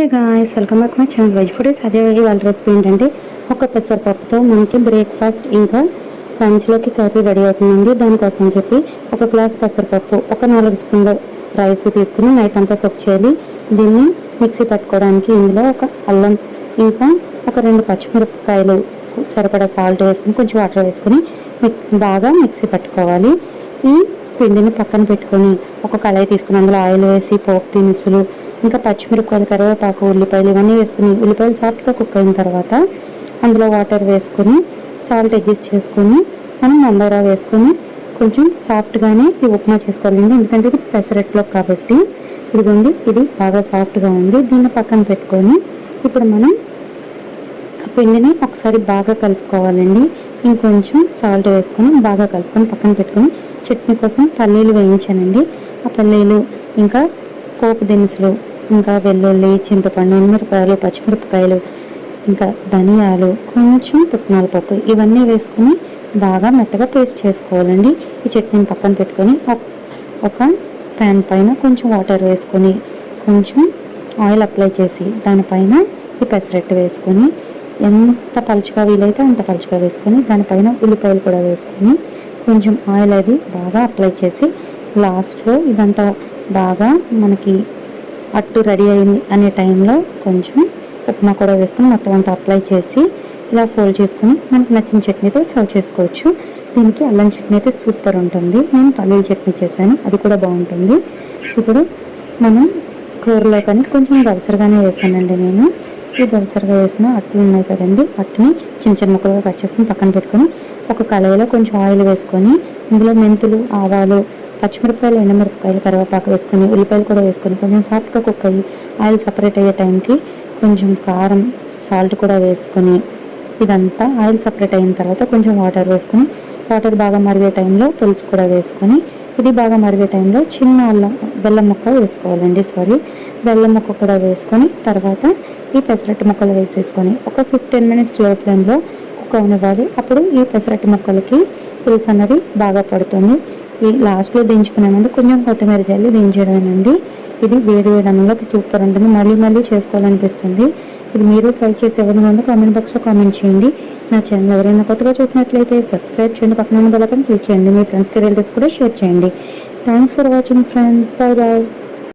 Hey guys welcome back my channel veg food Ajay గారి వాళ్ళ recipe ఏంటంటే ఒక పెసరపప్పుతో మనకి బ్రేక్ఫాస్ట్ ఇంకా లంచ్లోకి కర్రీ రెడీ అవుతుందండి. దానికోసం చెప్పి ఒక గ్లాస్ పెసరపప్పు ఒక నాలుగు స్పూన్ల రైస్ తీసుకుని నైట్ అంతా సొక్ చేయాలి. దీన్ని మిక్సీ పట్టుకోవడానికి ఇందులో ఒక అల్లం ఇంకా ఒక రెండు పచ్చిమిరపకాయలు సరిపడా సాల్ట్ వేసుకుని కొంచెం వాటర్ వేసుకుని బాగా మిక్సీ పట్టుకోవాలి. ఈ పిండిని పక్కన పెట్టుకొని ఒక కళాయి తీసుకుని అందులో ఆయిల్ వేసి పోపు దినుసులు ఇంకా పచ్చిమిరపకాయలు కరివేపాకు ఉల్లిపాయలు ఇవన్నీ వేసుకుని ఉల్లిపాయలు సాఫ్ట్గా కుక్ అయిన తర్వాత అందులో వాటర్ వేసుకొని సాల్ట్ అడ్జస్ట్ చేసుకొని మనం మందార వేసుకొని కొంచెం సాఫ్ట్గానే ఈ ఉప్మా చేసుకోవాలండి. ఎందుకంటే ఇది పెసరట్లో కాబట్టి. ఇదిగోండి ఇది బాగా సాఫ్ట్గా ఉంది. దీన్ని పక్కన పెట్టుకొని ఇప్పుడు మనం పిండిని ఒకసారి బాగా కలుపుకోవాలండి. ఇంకొంచెం సాల్ట్ వేసుకొని బాగా కలుపుకొని పక్కన పెట్టుకొని చట్నీ కోసం పల్లీలు వేయించానండి. ఆ పల్లీలు ఇంకా పోపు దినుసులు ఇంకా వెల్లుల్లి చింతపండు మిరపకాయలు పచ్చిమిరపకాయలు ఇంకా ధనియాలు కొంచెం పుట్నాల పప్పు ఇవన్నీ వేసుకొని బాగా మెత్తగా పేస్ట్ చేసుకోవాలండి. ఈ చట్నీని పక్కన పెట్టుకొని ఒక- ఒక ప్యాన్ పైన కొంచెం వాటర్ వేసుకొని కొంచెం ఆయిల్ అప్లై చేసి దానిపైన ఈ పెసరట్టు వేసుకొని ఎంత పలుచగా వీలైతే అంత పలుచగా వేసుకొని దానిపైన ఉల్లిపాయలు కూడా వేసుకొని కొంచెం ఆయిల్ అది బాగా అప్లై చేసి లాస్ట్లో ఇదంతా బాగా మనకి అట్టు రెడీ అయింది అనే టైంలో కొంచెం ఉప్మా కూడా వేసుకొని మొత్తం అంతా అప్లై చేసి ఇలా ఫోల్డ్ చేసుకొని మనకు నచ్చిన చట్నీతో సర్వ్ చేసుకోవచ్చు. దీనికి అల్లం చట్నీ అయితే సూపర్ ఉంటుంది. నేను పల్లీల చట్నీ చేశాను. అది కూడా బాగుంటుంది. ఇప్పుడు మనం కూరలో కానీ కొంచెం దలసరిగానే వేసానండి నేను. ఈ దలసరిగా వేసిన అట్లు ఉన్నాయి కదండి. అట్టుని చిన్న చిన్న ముక్కలుగా కట్ చేసుకుని పక్కన పెట్టుకొని ఒక కళాయిలో కొంచెం ఆయిల్ వేసుకొని ఇందులో మెంతులు ఆవాలు పచ్చిమిరపకాయలు ఎండమిరపకాయలు కరివేపాకు వేసుకొని ఉల్లిపాయలు కూడా వేసుకొని కొంచెం సాఫ్ట్గా కుక్ అయ్యి ఆయిల్ సపరేట్ అయ్యే టైంకి కొంచెం కారం సాల్ట్ కూడా వేసుకొని ఇదంతా ఆయిల్ సపరేట్ అయిన తర్వాత కొంచెం వాటర్ వేసుకొని వాటర్ బాగా మరిగే టైంలో పులుసు కూడా వేసుకొని ఇది బాగా మరిగే టైంలో చిన్న అల్లం బెల్లం ముక్క వేసుకోవాలండి సారీ. బెల్లం ముక్క కూడా వేసుకొని తర్వాత ఈ పెసరట్టు ముక్కలు వేసేసుకొని ఒక ఫిఫ్టీన్ మినిట్స్లో ఫ్లేమ్లో కుక్ అవనివ్వాలి. అప్పుడు ఈ పెసరట్టు ముక్కలకి పులుసు అనేది బాగా పడుతుంది. ఈ లాస్ట్లో దించుకునే ముందు కొంచెం కొత్తిమీర జల్లి దించడమేనండి ఇది వేడి వేడి సూపర్ ఉంటుంది మళ్ళీ మళ్ళీ చేసుకోవాలనిపిస్తుంది. ఇది మీరు ట్రై చేసి ఎవరి ముందు కామెంట్ బాక్స్లో కామెంట్ చేయండి. నా ఛానల్ ఎవరైనా కొత్తగా చూసినట్లయితే సబ్స్క్రైబ్ చేయండి. పక్కన ఉన్న బెల్ క్లిక్ చేయండి. మీ ఫ్రెండ్స్కి రిలేటివ్స్ కూడా షేర్ చేయండి. Thanks for watching friends bye bye